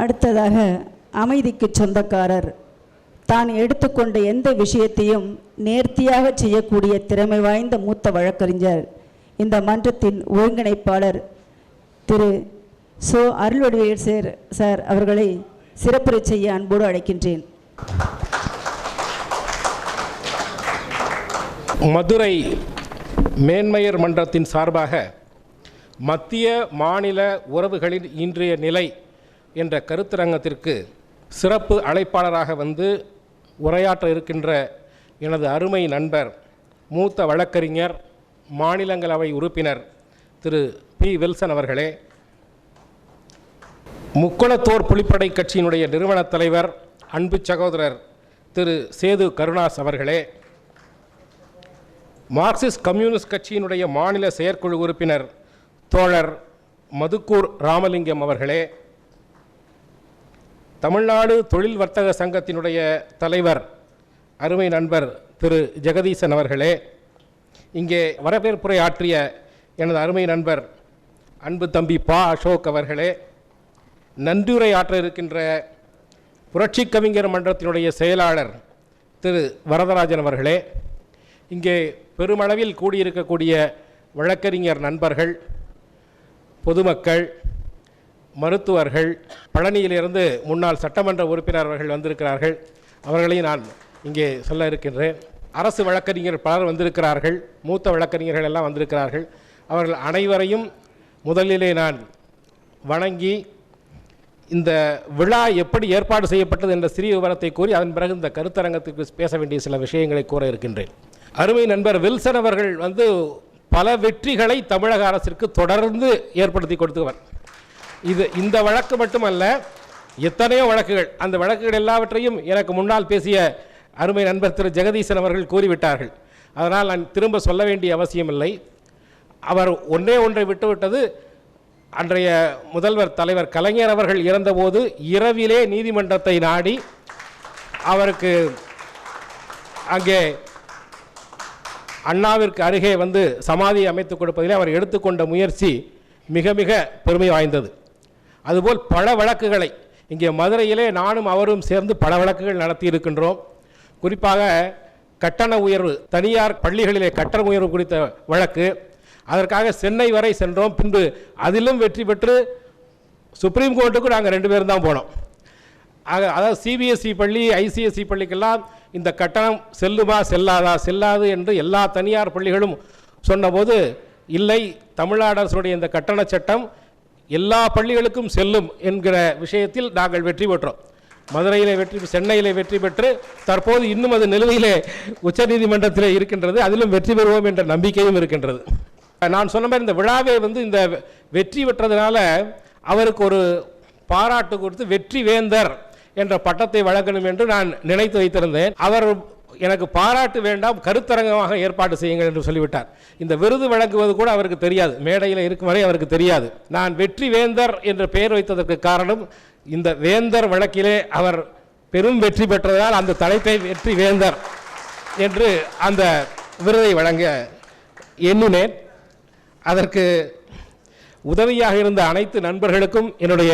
அடுத்ததாக அமைதிக்கு சொந்தக்காரர். தான் எடுத்துக்கொண்ட எந்த விஷயத்தையும் நேர்த்தியாக செய்யக்கூடிய திறமை வாய்ந்த மூத்த வழக்கறிஞர் இந்த மன்றத்தின் ஒருங்கிணைப்பாளர் திரு சோ அருள்வடிவேல் சார் சார் அவர்களை சிறப்புரை செய்ய அன்போடு அழைக்கின்றேன். மதுரை மேன்மையர் மன்றத்தின் சார்பாக மத்திய மாநில உறவுகளின் இன்றைய நிலை என்ற கருத்தரங்கத்திற்கு சிறப்பு அழைப்பாளராக வந்து உரையாற்ற இருக்கின்ற எனது அருமை நண்பர் மூத்த வழக்கறிஞர் மாநிலங்களவை உறுப்பினர் திரு. பி. வில்சன் அவர்களே. முக்குளத்தோர் புலிப்படை கட்சியினுடைய நிறுவனத் தலைவர் அன்பு சகோதரர் திரு. சேது கருணாஸ் அவர்களே. மார்க்சிஸ்ட் கம்யூனிஸ்ட் கட்சியினுடைய மாநில செயற்குழு உறுப்பினர் தோழர் மதுக்கூர் ராமலிங்கம் அவர்களே. தமிழ்நாடு தொழில் வர்த்தக சங்கத்தினுடைய தலைவர் அருமை நண்பர் திரு ஜெகதீசன் அவர்களே இங்கே வரவேற்புரை ஆற்றிய எனது அருமை நண்பர் அன்பு தம்பி பா அசோக் அவர்களே நன்றியுரை ஆற்ற இருக்கின்ற புரட்சி கவிஞர் மன்றத்தினுடைய செயலாளர் திரு வரதராஜன் அவர்களே இங்கே பெருமளவில் கூடியிருக்கக்கூடிய வழக்கறிஞர் நண்பர்கள் பொதுமக்கள் மருத்துவர்கள் பழனியிலிருந்து முன்னாள் சட்டமன்ற உறுப்பினர் அவர்கள் வந்திருக்கிறார்கள். அவர்களையும் நான் இங்கே சொல்ல இருக்கின்றேன். அரசு வழக்கறிஞர் பலர் வந்திருக்கிறார்கள். மூத்த வழக்கறிஞர்கள் எல்லாம் வந்திருக்கிறார்கள். அவர்கள் அனைவரையும் முதலிலே நான் வணங்கி இந்த விழா எப்படி ஏற்பாடு செய்யப்பட்டது என்ற சிறிய விவரத்தை கூறி அதன் பிறகு இந்த கருத்தரங்கத்துக்கு பேச வேண்டிய சில விஷயங்களை கூற இருக்கின்றேன். அருமை நண்பர் வில்சன் அவர்கள் வந்து பல வெற்றிகளை தமிழக அரசிற்கு தொடர்ந்து ஏற்படுத்தி கொடுத்தவர் இது இந்த வழக்கு மட்டுமல்ல எத்தனையோ வழக்குகள். அந்த வழக்குகள் எல்லாவற்றையும் எனக்கு முன்னால் பேசிய அருமை நண்பர் திரு ஜெகதீசன் அவர்கள் கூறிவிட்டார்கள். அதனால் நான் திரும்ப சொல்ல வேண்டிய அவசியமில்லை. அவர் ஒன்றே ஒன்றை விட்டுவிட்டது. அன்றைய முதல்வர் தலைவர் கலைஞர் அவர்கள் இறந்தபோது இரவிலே நீதிமன்றத்தை நாடி அவருக்கு அங்கே அண்ணாவிற்கு அருகே வந்து சமாதி அமைத்துக் கொடுப்பதிலே அவர் எடுத்துக்கொண்ட முயற்சி மிக மிக பெருமை வாய்ந்தது. அதுபோல் பல வழக்குகளை இங்கே மதுரையிலே நானும் அவரும் சேர்ந்து பல வழக்குகள் நடத்தி இருக்கின்றோம். குறிப்பாக கட்டண உயர்வு தனியார் பள்ளிகளிலே கட்டண உயர்வு குறித்த வழக்கு. அதற்காக சென்னை வரை சென்றோம். பின்பு அதிலும் வெற்றி பெற்று சுப்ரீம் கோர்ட்டுக்கு நாங்கள் ரெண்டு பேரும் தான் போனோம். ஆக அதாவது சிபிஎஸ்இ பள்ளி ஐசிஎஸ்இ பள்ளிக்கெல்லாம் இந்த கட்டணம் செல்லுமா செல்லாதா செல்லாது என்று எல்லா தனியார் பள்ளிகளும் சொன்னபோது இல்லை தமிழ்நாடு அரசுடைய இந்த கட்டண சட்டம் எல்லா பள்ளிகளுக்கும் செல்லும் என்கிற விஷயத்தில் நாங்கள் வெற்றி பெற்றோம். மதுரையிலே வெற்றி சென்னையிலே வெற்றி பெற்று தற்போது இன்னும் அது நிலுவையிலே உச்சநீதிமன்றத்தில் இருக்கின்றது அதிலும் வெற்றி பெறுவோம் என்ற நம்பிக்கையும் இருக்கின்றது. நான் சொன்ன மாதிரி இந்த விழாவே வந்து இந்த வெற்றி பெற்றதுனால அவருக்கு ஒரு பாராட்டு கொடுத்து வெற்றி வேந்தர் என்ற பட்டத்தை வழங்கணும் என்று நான் நினைத்து வைத்திருந்தேன். அவர் எனக்கு பாராட்டு வேண்டாம் கருத்தரங்கமாக ஏற்பாடு செய்யுங்கள் என்று சொல்லிவிட்டார். இந்த விருது வழங்குவது கூட அவருக்கு தெரியாது. மேடையில் இருக்கும் வரை அவருக்கு தெரியாது. நான் வெற்றி வேந்தர் என்று பெயர் வைத்ததற்கு காரணம் இந்த வேந்தர் வழக்கிலே அவர் பெரும் வெற்றி பெற்றதால் அந்த தலைப்பை வெற்றி வேந்தர் என்று அந்த விருதை வழங்க எண்ணினேன். அதற்கு உதவியாக இருந்த அனைத்து நண்பர்களுக்கும் என்னுடைய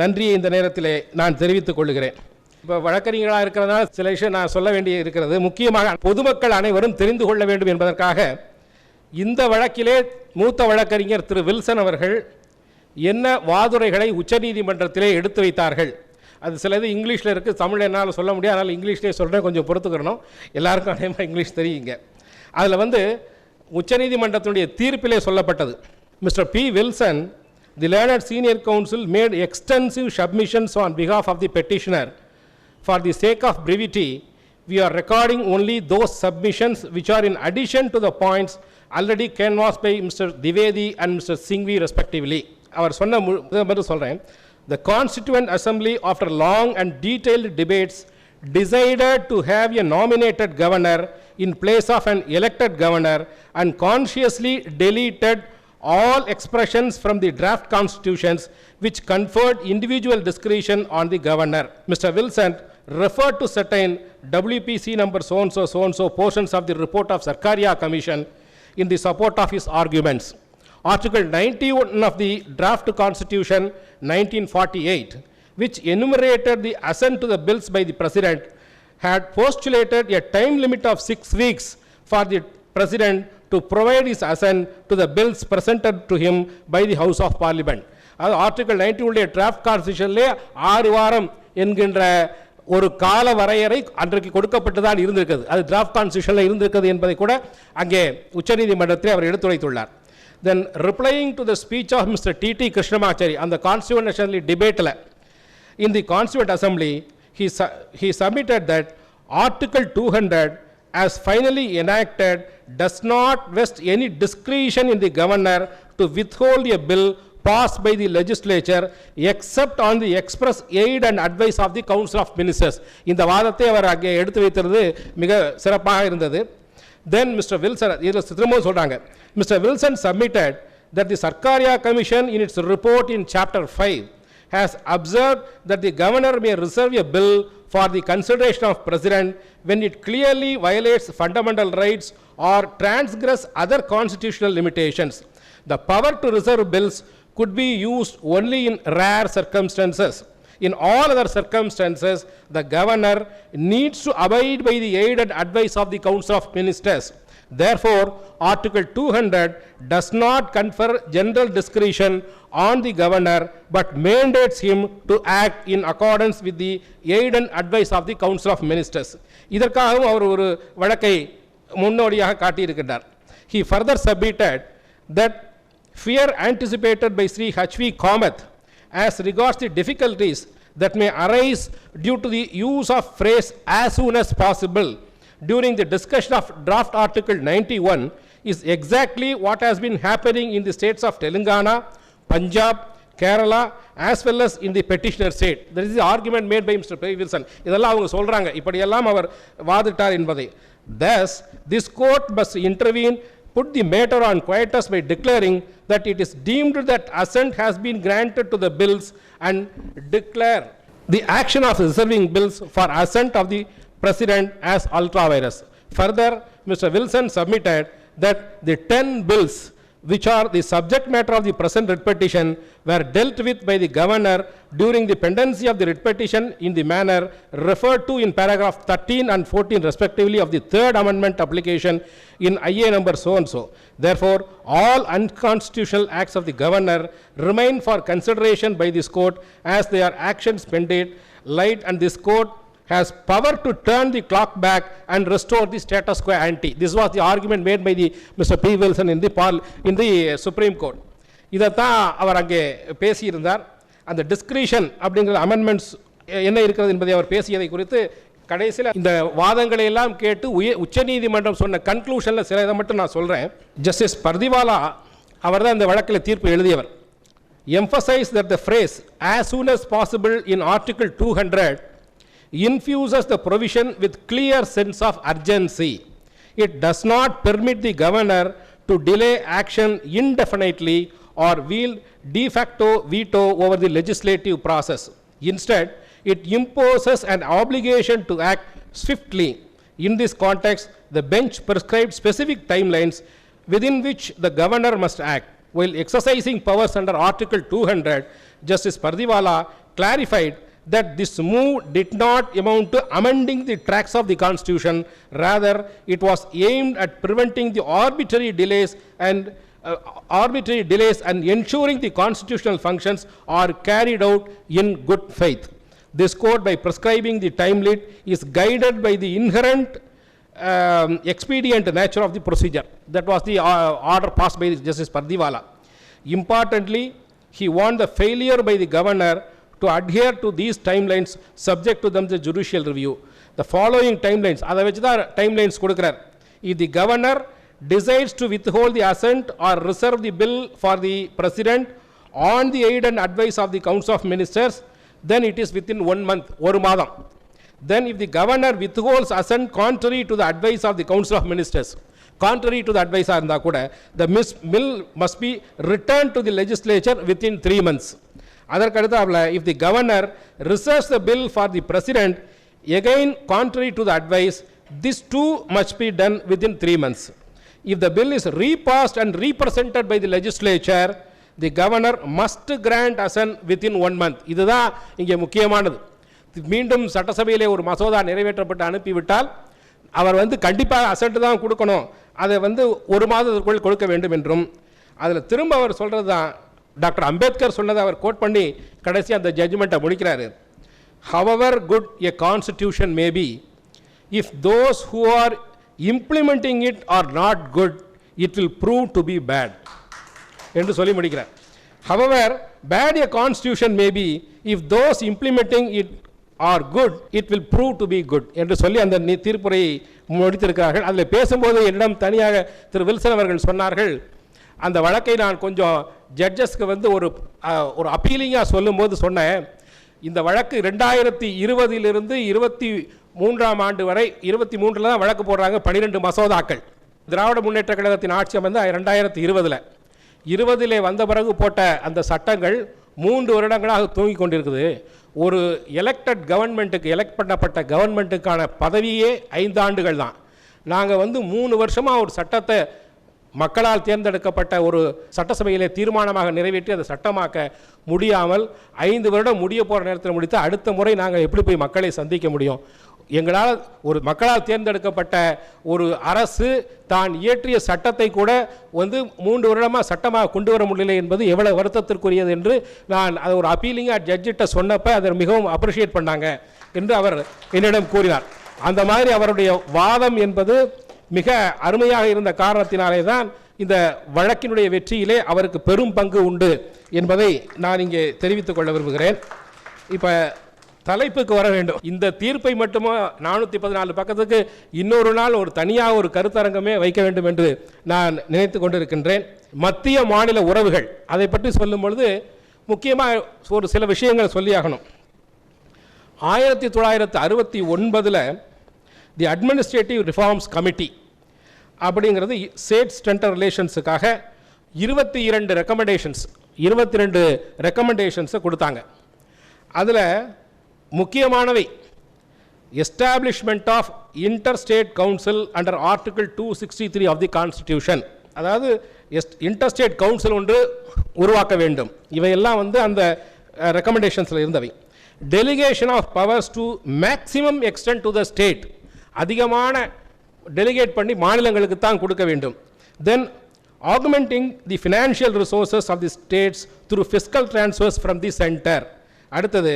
நன்றியை இந்த நேரத்திலே நான் தெரிவித்துக் கொள்கிறேன். இப்போ வழக்கறிஞர்களாக இருக்கிறதுனால சில விஷயம் நான் சொல்ல வேண்டி இருக்கிறது. முக்கியமாக பொதுமக்கள் அனைவரும் தெரிந்து கொள்ள வேண்டும் என்பதற்காக இந்த வழக்கிலே மூத்த வழக்கறிஞர் திரு வில்சன் அவர்கள் என்ன வாதுரைகளை உச்சநீதிமன்றத்திலே எடுத்து வைத்தார்கள். அது சிலது இங்கிலீஷில் இருக்குது தமிழ் என்னால் சொல்ல முடியாது. அதனால் இங்கிலீஷ்லேயே சொல்கிறேன் கொஞ்சம் பொறுத்துக்கிறணும். எல்லாருக்கும் அதே இங்கிலீஷ் தெரியுங்க அதில் வந்து உச்சநீதிமன்றத்தினுடைய தீர்ப்பிலே சொல்லப்பட்டது. Mister P Wilson the learned senior counsel made extensive submissions on because of of the petitioner. For the sake of brevity, we are recording only those submissions which are in addition to the points already canvassed by Mr. Divedi and Mr. Singhvi respectively. அவர் சொன்ன மு- இதை மட்டும் சொல்கிறேன் The Constituent Assembly, after long and detailed debates, decided to have a nominated governor in place of an elected governor and consciously deleted all expressions from the draft constitutions which conferred individual discretion on the governor. Mr. Wilson referred to certain WPC number so-and-so, so-and-so portions of the report of Sarkaria Commission in the support of his arguments. Article 91 of the draft constitution 1948, which enumerated the assent to the bills by the president, had postulated a time limit of six weeks for the president to provide his assent to the bills presented to him by the House of Parliament. அது article ninety உடைய draft கான்ஸ்டியூஷன்லே ஆறு வாரம் என்கின்ற ஒரு கால வரையறை அன்றைக்கு கொடுக்கப்பட்டு தான் இருந்திருக்கிறது. அது டிராஃப்ட் கான்ஸ்டியூஷனில் இருந்திருக்கிறது என்பதை கூட அங்கே உச்சநீதிமன்றத்தில் அவர் எடுத்துரைத்துள்ளார். Then replying to the speech of mister T T Krishnamachari அந்த கான்ஸ்டியூண்ட் அசம்பிளி டிபேட்டில் in the Constituent Assembly, he, su- he submitted that Article 200, as finally enacted, does not vest any discretion in the governor to withhold a bill passed by the legislature except on the express aid and advice of the Council of Ministers. இந்த வாதத்தை அவர் அங்கே எடுத்து வைத்திருந்தது மிக சிறப்பாக இருந்தது தென் mister Wilson இதில் திரும்பவும் சொல்றாங்க mister Wilson submitted that the Sarkaria Commission in its report in chapter 5 has observed that the governor may reserve a bill for the consideration of president when it clearly violates fundamental rights or transgress other constitutional limitations. The power to reserve bills could be used only in rare circumstances. In all other circumstances, the governor needs to abide by the aid and advice of the Council of Ministers. Therefore, Article 200 does not confer general discretion on the governor, but mandates him to act in accordance with the aid and advice of the Council of Ministers. இதற்காகவும் அவர் ஒரு வழக்கை முன்னோடியாக காட்டியிருக்கின்றார். He further submitted that fear anticipated by Sri H.V. Kamath as regards the difficulties that may arise due to the use of phrase as soon as possible during the discussion of draft article 91 is exactly what has been happening in the states of Telangana, Punjab, Kerala as well as in the petitioner state. There is the argument made by Mr. P. Wilson. இதெல்லாம் அவங்க சொல்றாங்க இப்படியெல்லாம் அவர் வாதிட்டார் என்பதை. Thus, this court must intervene, put the matter on quietus by declaring that it is deemed that assent has been granted to the bills and declare the action of reserving bills for assent of the president as ultra virus. Further, Mr. Wilson submitted that the 10 bills which are the subject matter of the present writ petition were dealt with by the governor during the pendency of the writ petition in the manner referred to in paragraph 13 and 14 respectively of the third amendment application in IA number so and so. Therefore, all unconstitutional acts of the governor remain for consideration by this court as they are actions pending light and this court has power to turn the clock back and restore the status quo ante. This was the argument made by the Mr. P. Wilson in the, Paul, in the Supreme Court. இதைத்தான் அவர் அங்கே பேசியிருந்தார் அந்த discretion அப்படிங்கிற amendments என்ன இருக்கிறது என்பதை அவர் பேசியதை குறித்து கடைசியில் இந்த வாதங்களை எல்லாம் கேட்டு உய உச்சநீதிமன்றம் சொன்ன கன்க்ளூஷனில் சில இதை மட்டும் நான் சொல்கிறேன் ஜஸ்டிஸ் பர்திவாலா அவர் தான் இந்த வழக்கில் தீர்ப்பு எழுதியவர் emphasize that the phrase as soon as possible in article two hundred infuses the provision with clear sense of urgency. It does not permit the governor to delay action indefinitely or wield de facto veto over the legislative process. Instead, it imposes an obligation to act swiftly. In this context, the bench prescribed specific timelines within which the governor must act. While exercising powers under Article 200, Justice Pardiwala clarified that this move did not amount to amending the tracks of the Constitution. Rather, it was aimed at preventing the arbitrary delays and uh, arbitrary delays and ensuring the constitutional functions are carried out in good faith. This court, by prescribing the time limit, is guided by the inherent um, expedient nature of the procedure. That was the uh, order passed by Justice Pardiwala. Importantly, he warned the failure by the governor to adhere to these timelines subject to them the judicial review. The following timelines, அதை வச்சு தான் timelines கொடுக்கிறார். If the governor decides to withhold the assent or reserve the bill for the president on the aid and advice of the council of ministers, then it is within one month, ஒரு மாதம். Then if the governor withholds assent contrary to the advice of the council of ministers, contrary to the advice இருந்தா கூட, the mis- bill must be returned to the legislature within three months. அதற்கு அதற்கடுத்தாப்பில் if the governor reserves the bill for the president again contrary to the advice this too must be done within three months if the bill is repassed and represented by the legislature the governor must grant assent within one month இதுதான் இங்கே முக்கியமானது மீண்டும் சட்டசபையிலே ஒரு மசோதா நிறைவேற்றப்பட்டு அனுப்பிவிட்டால் அவர் வந்து கண்டிப்பாக அசட்டு தான் கொடுக்கணும் அதை வந்து ஒரு மாதத்திற்குள் கொடுக்க வேண்டும் என்றும் அதில் திரும்ப அவர் சொல்கிறது தான் டாக்டர் அம்பேத்கர் சொன்னதை அவர் கோட் பண்ணி கடைசி அந்த ஜட்ஜ்மெண்ட்டை முடிக்கிறாரு. However good a constitution may be if those who are implementing it are not good it will prove to be bad என்று சொல்லி முடிக்கிறார். However bad a constitution may be if those implementing it are good it will prove to be good என்று சொல்லி அந்த தீர்ப்புரையை முடித்திருக்கிறார்கள். அதில் பேசும்போது என்னிடம் தனியாக திரு வில்சன் அவர்கள் சொன்னார்கள் அந்த வழக்கை நான் கொஞ்சம் ஜட்ஜஸ்க்கு வந்து ஒரு ஒரு அப்பீலிங்காக சொல்லும்போது சொன்னேன். இந்த வழக்கு ரெண்டாயிரத்தி இருபதிலிருந்து இருபத்தி மூன்றாம் ஆண்டு வரை இருபத்தி மூன்றில் தான் வழக்கு போடுறாங்க பன்னிரெண்டு மசோதாக்கள். திராவிட முன்னேற்ற கழகத்தின் ஆட்சி வந்து ரெண்டாயிரத்தி இருபதில். இருபதிலே வந்த பிறகு போட்ட அந்த சட்டங்கள் மூன்று வருடங்களாக தூங்கிக் கொண்டிருக்குது. ஒரு எலெக்டட் கவர்மெண்ட்டுக்கு எலெக்ட் பண்ணப்பட்ட கவர்மெண்ட்டுக்கான பதவியே ஐந்தாண்டுகள் தான். நாங்கள் வந்து மூணு வருஷமாக ஒரு சட்டத்தை மக்களால் தேர்ந்தெடுக்கப்பட்ட ஒரு சட்டசபையிலே தீர்மானமாக நிறைவேற்றி அதை சட்டமாக்க முடியாமல் ஐந்து வருடம் முடிய போகிற நேரத்தில் முடித்து அடுத்த முறை நாங்கள் எப்படி போய் மக்களை சந்திக்க முடியும்? எங்களால் ஒரு மக்களால் தேர்ந்தெடுக்கப்பட்ட ஒரு அரசு தான் இயற்றிய சட்டத்தை கூட வந்து மூன்று வருடமாக சட்டமாக கொண்டு வர முடியலை என்பது எவ்வளவு வருத்தத்திற்குரியது என்று நான் அதை ஒரு அப்பீலிங்காக ஜட்ஜிட்ட சொன்னப்ப அதை மிகவும் அப்ரிஷியேட் பண்ணாங்க என்று அவர் என்னிடம் கூறினார். அந்த மாதிரி அவருடைய வாதம் என்பது மிக அருமையாக இருந்த காரணத்தினாலே தான் இந்த வழக்கினுடைய வெற்றியிலே அவருக்கு பெரும் பங்கு உண்டு என்பதை நான் இங்கே தெரிவித்துக் கொள்ள விரும்புகிறேன். இப்போ தலைப்புக்கு வர வேண்டும். இந்த தீர்ப்பை மட்டுமா நானூற்றி பதினாலு பக்கத்துக்கு இன்னொரு நாள் ஒரு தனியாக ஒரு கருத்தரங்கமே வைக்க வேண்டும் என்று நான் நினைத்து கொண்டிருக்கின்றேன். மத்திய மாநில உறவுகள் அதை பற்றி சொல்லும் பொழுது முக்கியமாக ஒரு சில விஷயங்கள் சொல்லியாகணும் ஆயிரத்தி தொள்ளாயிரத்து அறுபத்தி ஒன்பதில் தி அட்மினிஸ்ட்ரேட்டிவ் ரிஃபார்ம்ஸ் கமிட்டி அப்படிங்கிறது ஸ்டேட் ஸ்டென்டர் ரிலேஷன்ஸுக்காக இருபத்தி இரண்டு ரெக்கமெண்டேஷன்ஸ் இருபத்தி ரெண்டு ரெக்கமெண்டேஷன்ஸை கொடுத்தாங்க. அதில் முக்கியமானவை establishment of inter state council under article two sixty three of the constitution அதாவது எஸ் இன்டர் ஸ்டேட் கவுன்சில் ஒன்று உருவாக்க வேண்டும். இவையெல்லாம் வந்து அந்த ரெக்கமெண்டேஷன்ஸில் இருந்தவை. Delegation of powers to maximum extent to the state அதிகமான டெலிகேட் பண்ணி மாநிலங்களுக்கு தான் கொடுக்க வேண்டும் then augmenting the financial resources of the states through fiscal transfers from the centre அடுத்தது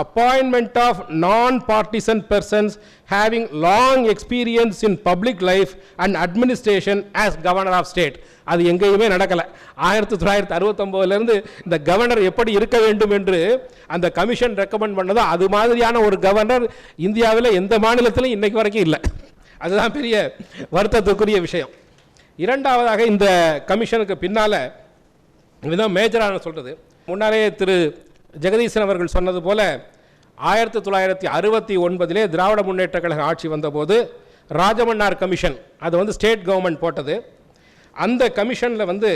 appointment of non partisan persons having long experience in public life and administration as governor of state அது எங்கேயுமே நடக்கலை ஆயிரத்தி தொள்ளாயிரத்தி அறுபத்தொம்போதுலேருந்து இந்த governor எப்படி இருக்க வேண்டும் என்று அந்த கமிஷன் ரெக்கமெண்ட் பண்ணதோ அது மாதிரியான ஒரு கவர்னர் இந்தியாவில் எந்த மாநிலத்திலும் இன்றைக்கு வரைக்கும் இல்லை அதுதான் பெரிய வருத்தத்துக்குரிய விஷயம். இரண்டாவதாக இந்த கமிஷனுக்கு பின்னால் இதுதான் மேஜரான சொல்கிறது முன்னாலே திரு ஜெகதீசன் அவர்கள் சொன்னது போல் ஆயிரத்தி தொள்ளாயிரத்தி அறுபத்தி ஒன்பதிலே திராவிட முன்னேற்ற கழக ஆட்சி வந்தபோது ராஜமன்னார் கமிஷன் அது வந்து ஸ்டேட் கவர்மெண்ட் போட்டது. அந்த கமிஷனில் வந்து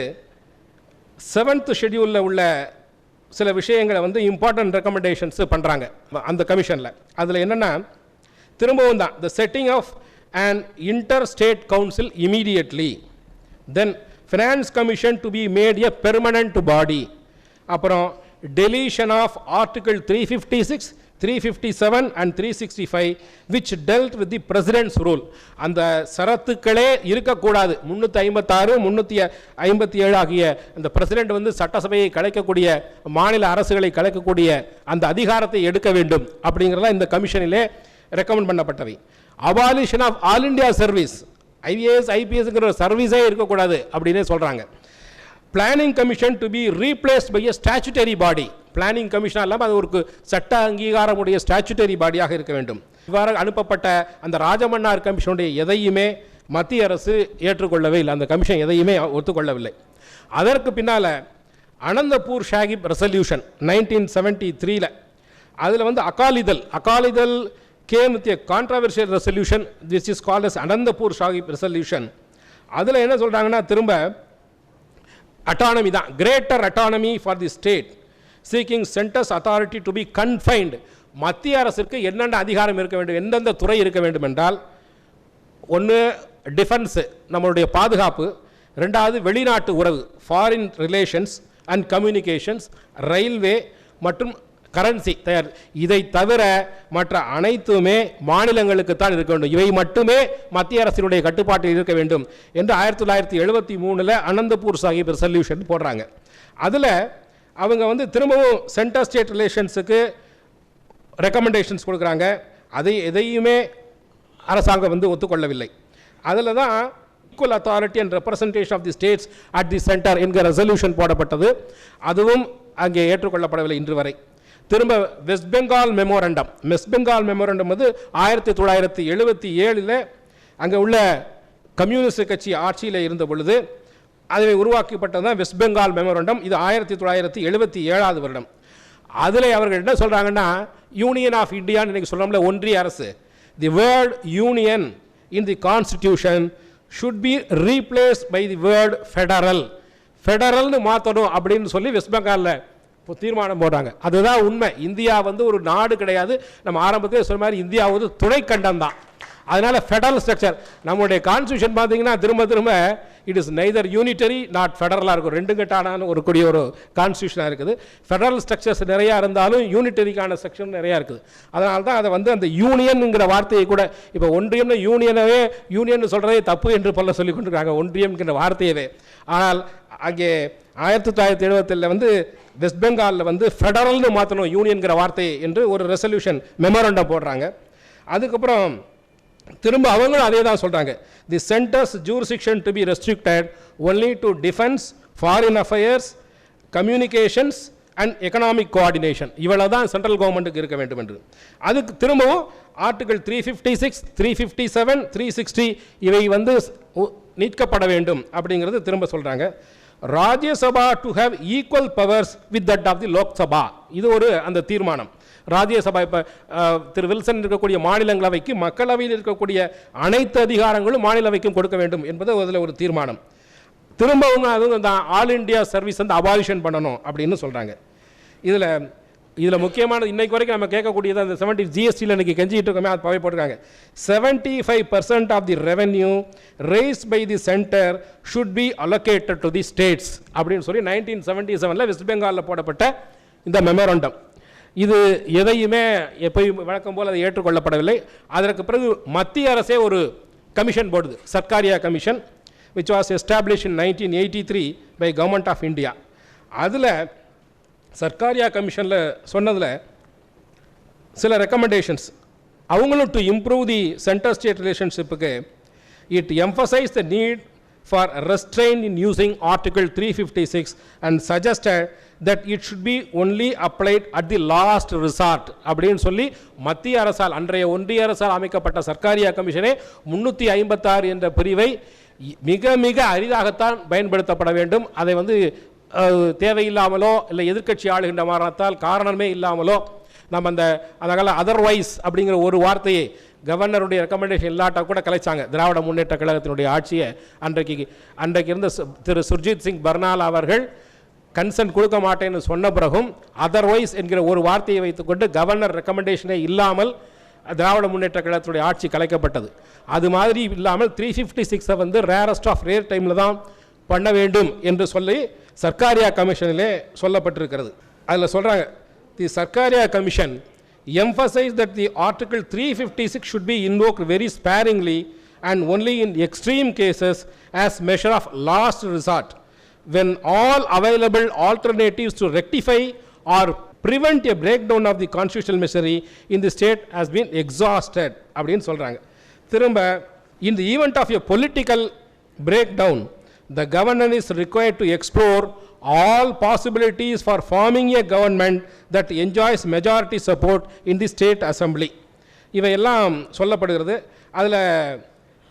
செவன்த் ஷெட்யூலில் உள்ள சில விஷயங்களை வந்து இம்பார்ட்டன்ட் ரெக்கமெண்டேஷன்ஸு பண்ணுறாங்க அந்த கமிஷனில். அதில் என்னென்னா திரும்பவும் தான் the setting of and inter state council immediately then finance commission to be made a permanent body அப்புறம் deletion of article three fifty six three fifty seven and three sixty five which dealt with the president's rule அந்த சரத்துக்களே இருக்கக்கூடாது. முந்நூற்றி ஐம்பத்தாறு முன்னூற்றி ஐம்பத்தி ஏழு ஆகிய அந்த பிரசிடென்ட் வந்து சட்டசபையை கலைக்கக்கூடிய மாநில அரசுகளை கலைக்கக்கூடிய அந்த அதிகாரத்தை எடுக்க வேண்டும் அப்படிங்கிறதெல்லாம் இந்த கமிஷனிலே recommend பண்ணப்பட்டவை abolition of all India service IAS ஐபிஎஸ்ங்கிற சர்வீஸே இருக்கக்கூடாது அப்படின்னே சொல்கிறாங்க planning commission to be replaced by a statutory body planning கமிஷனாக இல்லாமல் அது ஒரு சட்ட அங்கீகாரமுடைய ஸ்டாச்சுட்டரி பாடியாக இருக்க வேண்டும். இவ்வாறு அனுப்பப்பட்ட அந்த ராஜமன்னார் கமிஷனுடைய எதையுமே மத்திய அரசு ஏற்றுக்கொள்ளவே இல்லை. அந்த கமிஷன் எதையுமே ஒத்துக்கொள்ளவில்லை. அதற்கு பின்னால் Anandpur Sahib resolution nineteen seventy த்ரீல அதில் வந்து Akali Dal Akali Dal came with a controversial resolution this is called as Anandpur Sahib resolution அதில் என்ன சொல்கிறாங்கன்னா திரும்ப அட்டானமி தான். Greater autonomy for the state seeking centre's authority to be confined மத்திய அரசிற்கு என்னென்ன அதிகாரம் இருக்க வேண்டும் எந்தெந்த துறை இருக்க வேண்டும் என்றால் ஒன்று டிஃபென்ஸு நம்மளுடைய பாதுகாப்பு. ரெண்டாவது வெளிநாட்டு உறவு foreign relations and communications railway மற்றும் கரன்சி தயார் இதை தவிர மற்ற அனைத்துமே மாநிலங்களுக்கு தான் இருக்க வேண்டும். இவை மட்டுமே மத்திய அரசினுடைய கட்டுப்பாட்டில் இருக்க வேண்டும் என்று ஆயிரத்தி தொள்ளாயிரத்தி எழுபத்தி மூணில் அனந்தபூர் சாஹிப் ரெசல்யூஷன் போடுறாங்க. அதில் அவங்க வந்து திரும்பவும் சென்டர் ஸ்டேட் ரிலேஷன்ஸுக்கு ரெக்கமெண்டேஷன்ஸ் கொடுக்குறாங்க. அதை எதையுமே அரசாங்கம் வந்து ஒத்துக்கொள்ளவில்லை. அதில் தான் equal authority and representation of the states at the centre என்கிற ரெசல்யூஷன் போடப்பட்டது. அதுவும் அங்கே ஏற்றுக்கொள்ளப்படவில்லை இன்று வரை. திரும்ப வெஸ்ட் பெங்கால் மெமோரண்டம் வெஸ்ட் பெங்கால் மெமோரண்டம் வந்து ஆயிரத்தி தொள்ளாயிரத்தி எழுபத்தி ஏழில் அங்கே உள்ள கம்யூனிஸ்ட் கட்சி ஆட்சியில் இருந்த பொழுது அதை உருவாக்கப்பட்டது தான் வெஸ்ட் பெங்கால் மெமோரண்டம் இது ஆயிரத்தி தொள்ளாயிரத்தி எழுபத்தி ஏழாவது வருடம். அதில் அவர்கள் என்ன சொல்கிறாங்கன்னா யூனியன் ஆஃப் இந்தியான்னு இன்றைக்கி சொல்கிறோம்ல ஒன்றிய அரசு. The word union in the constitution should be replace by the word federal ஃபெடரல்னு மாற்றணும் அப்படின்னு சொல்லி வெஸ்ட் பெங்காலில் இப்போ தீர்மானம் போடுறாங்க அதுதான் உண்மை. இந்தியா வந்து ஒரு நாடு கிடையாது. நம்ம ஆரம்பத்திலே சொன்ன மாதிரி இந்தியா வந்து துணைக்கண்டம் தான். அதனால ஃபெடரல் ஸ்ட்ரக்சர் நம்மளுடைய கான்ஸ்டியூஷன் பார்த்தீங்கன்னா திரும்ப திரும்ப it is neither unitary not ஃபெடரலாக இருக்கும். ரெண்டு கட்டான ஒரு கூடிய ஒரு கான்ஸ்டியூஷனாக இருக்குது. ஃபெடரல் ஸ்ட்ரக்சர்ஸ் நிறையா இருந்தாலும் யூனிட்டரிக்கான செக்ஷன் நிறையா இருக்குது. அதனால தான் அதை வந்து அந்த யூனியனுங்கிற வார்த்தையை கூட இப்போ ஒன்றியம்னு யூனியனவே யூனியன் சொல்கிறதே தப்பு என்று பல சொல்லி கொண்டிருக்காங்க ஒன்றியம்ங்கிற வார்த்தையவே. ஆனால் அங்கே ஆயிரத்தி தொள்ளாயிரத்தி எழுபத்தில் வந்து வெஸ்ட் பெங்காலில் வந்து ஃபெடரல்னு மாற்றணும் யூனியன்கிற வார்த்தை என்று ஒரு ரெசல்யூஷன் மெமோரண்டம் போடுறாங்க. அதுக்கப்புறம் திரும்ப அவங்களும் அதே தான் சொல்கிறாங்க the centre's jurisdiction to be restricted only to defence foreign affairs communications and economic coordination இவ்வளோ தான் சென்ட்ரல் கவர்மெண்ட்டுக்கு இருக்க வேண்டும் என்று. அதுக்கு திரும்பவும் article three fifty six three fifty seven three sixty இவை வந்து நீட்கப்பட நீக்கப்பட வேண்டும் அப்படிங்கிறது திரும்ப சொல்கிறாங்க Rajya Sabha to have equal powers with that of the Lok Sabha இது ஒரு அந்த தீர்மானம். ராஜ்யசபா இப்போ திரு வில்சன் இருக்கக்கூடிய மாநிலங்களவைக்கு மக்களவையில் இருக்கக்கூடிய அனைத்து அதிகாரங்களும் மாநிலவைக்கும் கொடுக்க வேண்டும் என்பது அதில் ஒரு தீர்மானம். திரும்பவும் அதுவும் அந்த ஆல் இந்தியா சர்வீஸ் வந்து அபாலிஷன் பண்ணணும் அப்படின்னு சொல்கிறாங்க இதில் இதில் முக்கியமானது இன்றைக்கு வரைக்கும் நம்ம கேட்கக்கூடியது அந்த செவன்ட்டி ஜிஎஸ்டியில் இன்னைக்கு கெஞ்சிட்டு இருக்கோமே அது பவை போட்டிருக்காங்க. Seventy five percent of the revenue raised by the centre should be allocated to the states அப்படின்னு சொல்லி நைன்டீன் செவன்ட்டி செவனில் வெஸ்ட் பெங்காலில் போடப்பட்ட இந்த மெமோரண்டம் இது எதையுமே எப்பயும் வழக்கம் போல் அதை ஏற்றுக்கொள்ளப்படவில்லை. அதற்கு பிறகு மத்திய அரசே ஒரு கமிஷன் போடுது. Sarkaria commission which was establish in nineteen eighty three by government of India அதில் சர்க்காரியா கமிஷனில் சொன்னதில் சில ரெக்கமெண்டேஷன்ஸ் அவங்களும் to improve the centre state ரிலேஷன்ஷிப்புக்கு it emphasize the need for restrain in using article three fifty six and suggested that it should be only applied at the last resort அப்படின்னு சொல்லி மத்திய அரசால் அன்றைய ஒன்றிய அரசால் அமைக்கப்பட்ட சர்க்காரியா கமிஷனே முன்னூற்றி ஐம்பத்தாறு என்ற பிரிவை மிக மிக அரிதாகத்தான் பயன்படுத்தப்பட வேண்டும். அதை வந்து தேவையில்லாமலோ இல்லை எதிர்க்கட்சி ஆளுகின்ற மாறத்தால் காரணமே இல்லாமலோ நம்ம அந்த அதனால் அதர்வைஸ் அப்படிங்கிற ஒரு வார்த்தையை கவர்னருடைய ரெக்கமெண்டேஷன் இல்லாட்டா கூட கலைச்சாங்க. திராவிட முன்னேற்ற கழகத்தினுடைய ஆட்சியை அன்றைக்கு அன்றைக்கு இருந்த சு- திரு சுர்ஜித் சிங் பர்னால் அவர்கள் கன்சென்ட் கொடுக்க மாட்டேன்னு சொன்ன பிறகும் அதர்வைஸ் என்கிற ஒரு வார்த்தையை வைத்துக்கொண்டு கவர்னர் ரெக்கமெண்டேஷனே இல்லாமல் திராவிட முன்னேற்ற கழகத்துடைய ஆட்சி கலைக்கப்பட்டது. அது மாதிரி இல்லாமல் த்ரீ ஃபிஃப்டி சிக்ஸை வந்து ரேரஸ்ட் ஆஃப் ரேர் டைமில் தான் பண்ண வேண்டும் என்று சொல்லி சர்க்காரியா கமிஷனிலே சொல்லப்பட்டிருக்கிறது அதில் சொல்கிறாங்க தி Sarkaria commission emphasize that the article 356 should be invoked very sparingly and only in extreme cases as measure of last resort when all available alternatives to rectify or prevent a breakdown of the constitutional machinery in the state has been exhausted அப்படின்னு சொல்றாங்க திரும்ப in the event of a political breakdown the governor is required to explore all possibilities for forming a government that enjoys majority support in the state assembly. இவையெல்லாம் சொல்லப்படுகிறது. அதில்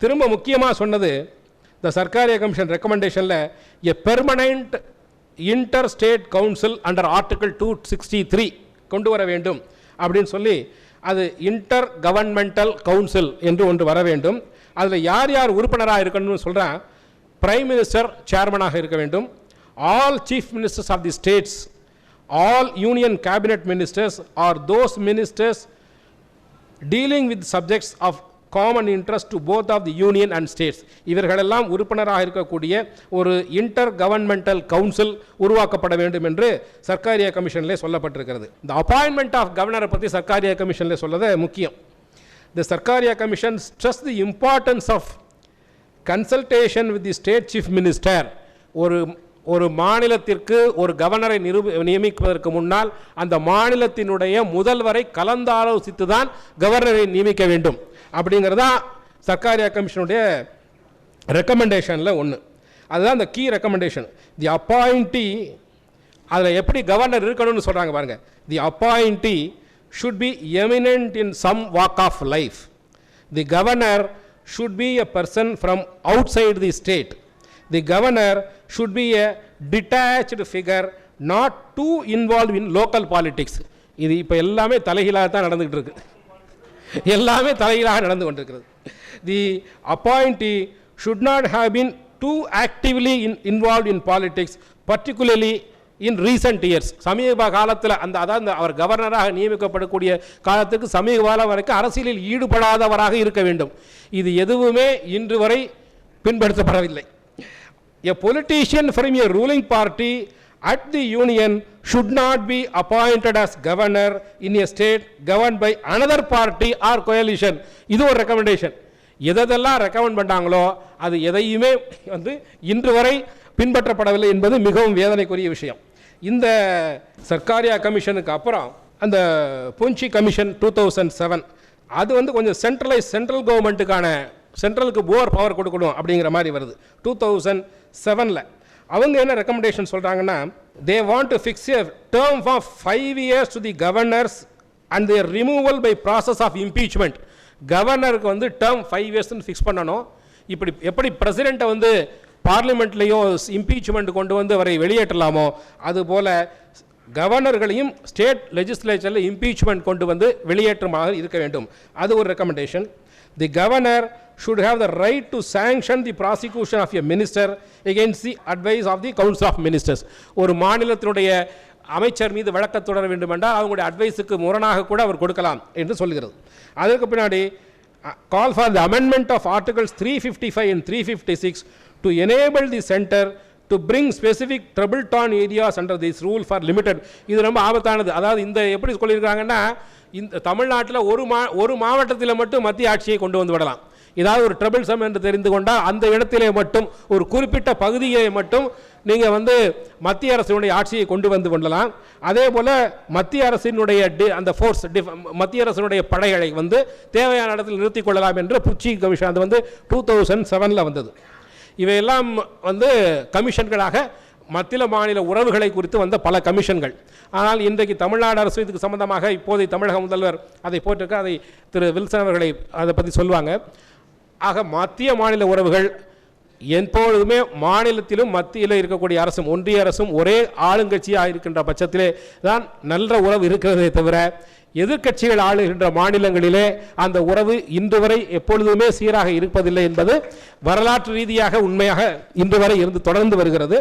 திரும்ப முக்கியமாக சொன்னது the Sarkaria commission ரெக்கமெண்டேஷனில் a permanent inter state council under article two sixty three கொண்டு வர வேண்டும். அப்படின்னு சொல்லி அது இன்டர் கவர்மெண்டல் கவுன்சில் என்று ஒன்று வர வேண்டும். அதில் யார் யார் உறுப்பினராக இருக்கணும்னு சொல்கிறேன் பிரைம் மினிஸ்டர் சேர்மனாக இருக்க வேண்டும். All chief ministers of the states all union cabinet ministers or those ministers dealing with subjects of common interest to both of the union and states இவர்களெல்லாம் உறுப்பினராக இருக்கக்கூடிய ஒரு இன்டர் கவர்மெண்டல் கவுன்சில் உருவாக்கப்பட வேண்டும் என்று சர்க்காரிய கமிஷனிலே சொல்லப்பட்டிருக்கிறது. இந்த அப்பாயின்மெண்ட் ஆஃப் கவர்னரை பற்றி சர்க்காரிய கமிஷனில் சொல்லது முக்கியம். The Sarkaria commission stress the importance of consultation with the state chief minister ஒரு ஒரு மாநிலத்திற்கு ஒரு கவர்னரை நிரூபி நியமிப்பதற்கு முன்னால் அந்த மாநிலத்தினுடைய முதல்வரை கலந்தாலோசித்து தான் கவர்னரை நியமிக்க வேண்டும். அப்படிங்கிறதா சர்க்காரியா கமிஷனுடைய ரெக்கமெண்டேஷனில் ஒன்று அதுதான் அந்த கீ ரெக்கமெண்டேஷன் தி அப்பாயிண்டி அதில் எப்படி கவர்னர் இருக்கணும்னு சொல்கிறாங்க பாருங்க. The appointee should be eminent in some walk of life the governor should be a person from outside the the state the governor should be a detached figure not too involve in local இது இப்போ எல்லாமே தலைகீழாக தான் நடந்துகிட்டு இருக்கு. எல்லாமே தலைகீழாக நடந்து கொண்டிருக்கிறது. The appointee should not have been too actively in involve in politics particularly in recent years சமீப காலத்தில் அந்த அதாவது அவர் கவர்னராக நியமிக்கப்படக்கூடிய காலத்துக்கு சமீப காலம் வரைக்கும் அரசியலில் ஈடுபடாதவராக இருக்க வேண்டும். இது எதுவுமே இன்று வரை பின்படுத்தப்படவில்லை. A politician from a ruling party at the union should not be appointed as governor in a state governed by another party or coalition. இது ஒரு ரெக்கமெண்டேஷன் எதெல்லாம் ரெக்கமெண்ட் பண்ணாங்களோ அது எதையுமே வந்து இன்று வரை பின்பற்றப்படவில்லை என்பது மிகவும் வேதனைக்குரிய விஷயம். இந்த சர்க்காரியா கமிஷனுக்கு அப்புறம் அந்த Punchhi commission two thousand seven அது வந்து கொஞ்சம் சென்ட்ரலைஸ் சென்ட்ரல் கவர்மெண்ட்டுக்கான சென்ட்ரலுக்கு போர் பவர் கொடுக்கணும் அப்படிங்கிற மாதிரி வருது. டூ தௌசண்ட் செவனில் அவங்க என்ன ரெக்கமெண்டேஷன் சொல்கிறாங்கன்னா they want to fix a term of five years to the governors and their removal by process of impeachment கவர்னருக்கு வந்து டேர்ம் ஃபைவ் இயர்ஸ்னு ஃபிக்ஸ் பண்ணணும். இப்படி எப்படி பிரசிடெண்ட்டை வந்து பார்லிமெண்ட்லேயும் இம்பீச்மெண்ட் கொண்டு வந்து அவரை வெளியேற்றலாமோ? அதுபோல் கவர்னர்களையும் ஸ்டேட் லெஜிஸ்லேச்சரில் இம்பீச்மெண்ட் கொண்டு வந்து வெளியேற்றமாக இருக்க வேண்டும். அது ஒரு recommendation the governor should have the right to sanction the prosecution of a minister against the advice of the council of ministers ஒரு மாநிலத்தினுடைய அமைச்சர் மீது வழக்க தொடர வேண்டும் என்றால் அவங்களுடைய அட்வைஸுக்கு முரணாக கூட அவர் கொடுக்கலாம் என்று சொல்கிறது. அதற்கு பின்னாடி call for the amendment of articles three fifty five and three fifty six to enable the centre to bring specific trouble torn areas under this rule for limited இது ரொம்ப ஆபத்தானது. அதாவது இந்த எப்படி சொல்லியிருக்காங்கன்னா இந்த தமிழ்நாட்டில் ஒரு மா ஒரு மாவட்டத்தில் மட்டும் மத்திய ஆட்சியை கொண்டு வந்து விடலாம். ஏதாவது ஒரு ட்ரபிள் சம் என்று தெரிந்து கொண்டால் அந்த இடத்திலே மட்டும் ஒரு குறிப்பிட்ட பகுதியை மட்டும் நீங்கள் வந்து மத்திய அரசினுடைய ஆட்சியை கொண்டு வந்து கொள்ளலாம் அதே போல் மத்திய அரசினுடைய டி அந்த ஃபோர்ஸ் டிஃப் மத்திய அரசினுடைய படைகளை வந்து தேவையான இடத்தில் நிறுத்திக் கொள்ளலாம் என்று புச்சி கமிஷன் அது வந்து டூ தௌசண்ட் செவனில் வந்தது. இவையெல்லாம் வந்து கமிஷன்களாக மத்திய மாநில உறவுகளை குறித்து வந்த பல கமிஷன்கள். ஆனால் இன்றைக்கு தமிழ்நாடு அரசு இதுக்கு சம்பந்தமாக இப்போதைய தமிழக முதல்வர் அதை போட்டிருக்க அதை திரு வில்சன் அவர்களை அதை பற்றி சொல்லுவாங்க ஆக மத்திய மாநில உறவுகள் எப்பொழுதுமே மாநிலத்திலும் மத்தியில் இருக்கக்கூடிய அரசும் ஒன்றிய அரசும் ஒரே ஆளுங்கட்சியாக இருக்கின்ற பட்சத்திலே தான் நல்ல உறவு இருக்கிறதே தவிர எதிர்க்கட்சிகள் ஆளுகின்ற மாநிலங்களிலே அந்த உறவு இன்று வரை எப்பொழுதுமே சீராக இருப்பதில்லை என்பது வரலாற்று ரீதியாக உண்மையாக இன்று வரை இருந்து தொடர்ந்து வருகிறது.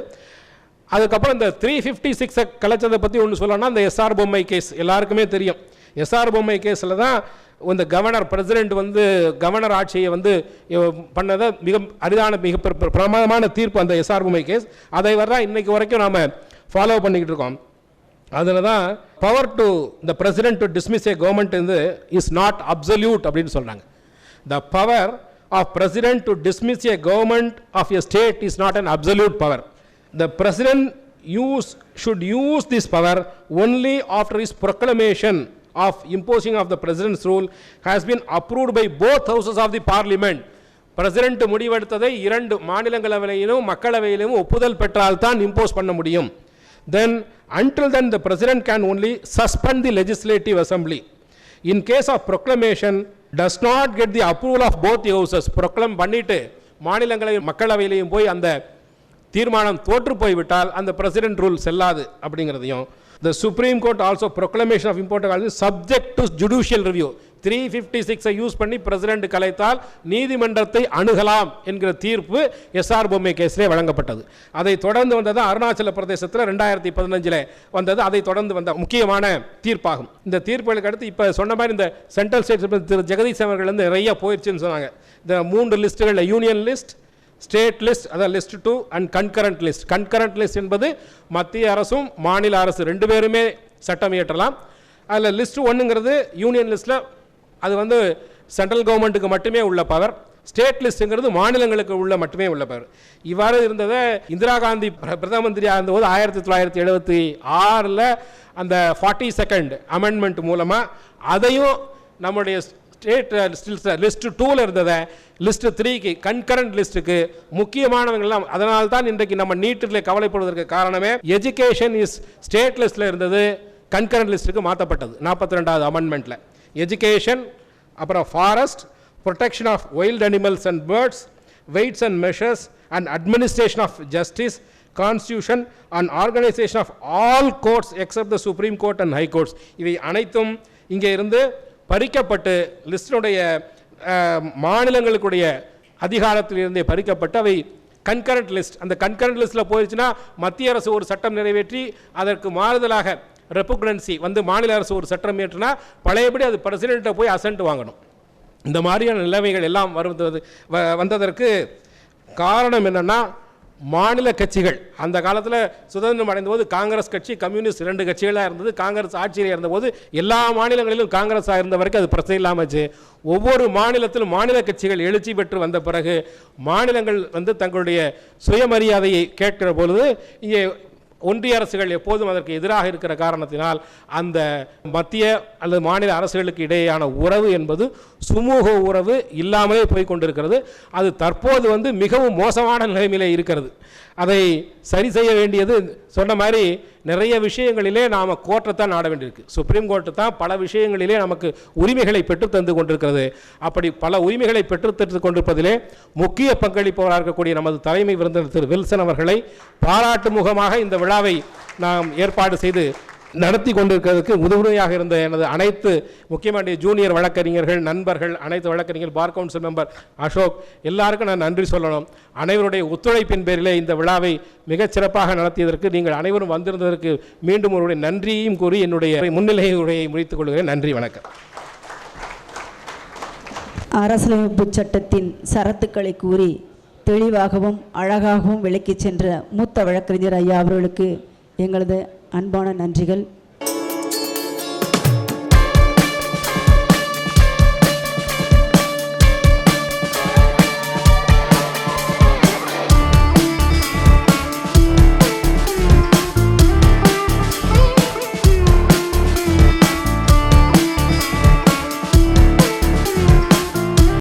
அதுக்கப்புறம் இந்த த்ரீ ஃபிஃப்டி சிக்ஸை கலைச்சதை பற்றி ஒன்று சொல்லணும்னா இந்த எஸ்ஆர் பொம்மை கேஸ் எல்லாருக்குமே தெரியும். எஸ்ஆர் பொம்மை கேஸில் தான் இந்த கவர்னர் பிரசிடெண்ட் வந்து கவர்னர் ஆட்சியை வந்து பண்ணதை மிக அரிதான மிக பிர- பிரமாதமான தீர்ப்பு அந்த எஸ்ஆர் பொம்மை கேஸ் அதை வர இன்னைக்கு வரைக்கும் நாம் ஃபாலோ பண்ணிக்கிட்டு இருக்கோம். அதில் தான் power to the president to dismiss a government வந்து இஸ் நாட் அப்சல்யூட் அப்படின்னு சொல்கிறாங்க the power of president to dismiss a government of a state is not an absolute power the president use should use this power only after is proclamation of imposing of the president's rule has been approved by both houses of the parliament president முடிவெடுத்ததை இரண்டு மாநிலங்களவையிலும் மக்களவையிலும் ஒப்புதல் பெற்றால்தான் impose பண்ண முடியும் தென் until then the president can only suspend the legislative assembly in case of proclamation does not get the approval of both the houses proclaim பண்ணிட்டு மாநிலங்களவை மக்களவையிலையும் போய் அந்த தீர்மானம் தோற்று போய்விட்டால் அந்த பிரசிடென்ட் ரூல் செல்லாது அப்படிங்கிறதையும் the supreme court also proclamation of important subject to judicial review. Three fifty சிக்ஸை யூஸ் பண்ணி பிரசிடென்ட் கலைத்தால் நீதிமன்றத்தை அணுகலாம் என்கிற தீர்ப்பு எஸ்ஆர் பொம்மை கேஸிலே வழங்கப்பட்டது. அதை தொடர்ந்து வந்தது அருணாச்சல பிரதேசத்தில் ரெண்டாயிரத்தி பதினஞ்சில் வந்தது. அதை தொடர்ந்து வந்த முக்கியமான தீர்ப்பாகும். இந்த தீர்ப்புகளுக்கு அடுத்து இப்போ சொன்ன மாதிரி இந்த சென்ட்ரல் ஸ்டேட் திரு ஜெகதீஷ் அவர்கள் வந்து நிறைய போயிடுச்சுன்னு சொன்னாங்க. இந்த மூன்று லிஸ்ட்டுகளில் யூனியன் லிஸ்ட் ஸ்டேட் லிஸ்ட் அதான் list two and concurrent list. Concurrent list என்பது மத்திய அரசும் மாநில அரசு ரெண்டு பேருமே சட்டம் இயற்றலாம். அதில் லிஸ்ட் ஒன்றுங்கிறது யூனியன் லிஸ்ட்டில் அது வந்து சென்ட்ரல் கவர்மெண்ட்டுக்கு மட்டுமே உள்ள பவர். ஸ்டேட் லிஸ்ட்டுங்கிறது மாநிலங்களுக்கு உள்ள மட்டுமே உள்ள பவர். இவ்வாறு இருந்ததை இந்திரா காந்தி பிர- பிரதம மந்திரியாக இருந்தபோது ஆயிரத்தி தொள்ளாயிரத்தி எழுபத்தி ஆறில் அந்த ஃபார்ட்டி செகண்ட் அமெண்ட்மெண்ட் மூலமாக அதையும் நம்முடைய ஸ்டேட் லிஸ்ட்டு டூவில் இருந்ததை லிஸ்ட்டு த்ரீக்கு கன்கரண்ட் லிஸ்ட்டுக்கு முக்கியமானவங்கள்லாம் அதனால தான் இன்றைக்கு நம்ம நீட்டில் கவலைப்படுவதற்கு காரணமே எஜுகேஷன் இஸ் ஸ்டேட் லிஸ்ட்டில் இருந்தது கன்கரண்ட் லிஸ்ட்டுக்கு மாற்றப்பட்டது நாற்பத்தி ரெண்டாவது அமெண்ட்மெண்ட்டில் எஜுகேஷன் அப்புறம் forest protection of wild animals and birds weights and measures and administration of justice constitution and organisation of all courts except the supreme court and high courts இவை அனைத்தும் இங்கே இருந்து பறிக்கப்பட்டு லிஸ்டினுடைய மாநிலங்களுக்குடைய அதிகாரத்திலிருந்தே பறிக்கப்பட்டு அவை கன்கரண்ட் லிஸ்ட் அந்த கன்கரண்ட் லிஸ்ட்டில் போயிடுச்சுன்னா மத்திய அரசு ஒரு சட்டம் நிறைவேற்றி அதற்கு மாறுதலாக ரெப்புக்னன்சி வந்து மாநில அரசு ஒரு சட்டம் ஏற்றுனா பழையபடி அது பிரசிடெண்ட்டை போய் அசன்ட் வாங்கணும். இந்த மாதிரியான நிலைமைகள் எல்லாம் வருவது வ- வந்ததற்கு காரணம் என்னன்னா மாநில கட்சிகள். அந்த காலத்தில் சுதந்திரம் அடைந்தபோது காங்கிரஸ் கட்சி கம்யூனிஸ்ட் ரெண்டு கட்சிகளாக இருந்தது. காங்கிரஸ் ஆட்சியில் இருந்தபோது எல்லா மாநிலங்களிலும் காங்கிரஸாக இருந்த வரைக்கும் அது பிரச்சனை இல்லாமச்சு ஒவ்வொரு மாநிலத்திலும் மாநில கட்சிகள் எழுச்சி பெற்று வந்த பிறகு மாநிலங்கள் வந்து தங்களுடைய சுயமரியாதையை கேட்கிற பொழுது இங்கே ஒன்றிய அரசுகள் எப்போதும் அதற்கு எதிராக இருக்கிற காரணத்தினால் அந்த மத்திய அல்லது மாநில அரசுகளுக்கு இடையேயான உறவு என்பது சுமூக உறவு இல்லாமலே போய் கொண்டிருக்கிறது. அது தற்போது வந்து மிகவும் மோசமான நிலைமையிலே இருக்கிறது. அதை சரி செய்ய வேண்டியது சொன்ன மாதிரி நிறைய விஷயங்களிலே நாம் கோர்ட்டை தான் நாட வேண்டியிருக்கு. சுப்ரீம் கோர்ட்டு தான் பல விஷயங்களிலே நமக்கு உரிமைகளை பெற்றுத்தந்து கொண்டிருக்கிறது. அப்படி பல உரிமைகளை பெற்றுத் தந்து கொண்டிருப்பதிலே முக்கிய பங்களிப்பவராக இருக்கக்கூடிய நமது தலைமை விருந்தினர் திரு வில்சன் அவர்களை பாராட்டு முகமாக இந்த விழாவை நாம் ஏற்பாடு செய்து நடத்தி கொண்டிருக்கிறதுக்கு உதவியாக இருந்த எனது அனைத்து முக்கியமான ஜூனியர் வழக்கறிஞர்கள் நண்பர்கள் அனைத்து வழக்கறிஞர் பார் கவுன்சில் மெம்பர் அசோக் எல்லாருக்கும் நான் நன்றி சொல்லணும். அனைவருடைய ஒத்துழைப்பின் பேரிலே இந்த விழாவை மிகச் சிறப்பாக நடத்தியதற்கு நீங்கள் அனைவரும் வந்திருந்ததற்கு மீண்டும் ஒருவருடைய நன்றியையும் கூறி என்னுடைய முன்னிலை உரையை முடித்துக் கொள்கிறேன். நன்றி வணக்கம். அரசியலமைப்பு சட்டத்தின் சரத்துக்களை கூறி தெளிவாகவும் அழகாகவும் விளக்கிச் சென்ற மூத்த வழக்கறிஞர் ஐயா அவர்களுக்கு எங்களது அன்பான நன்றிகள்.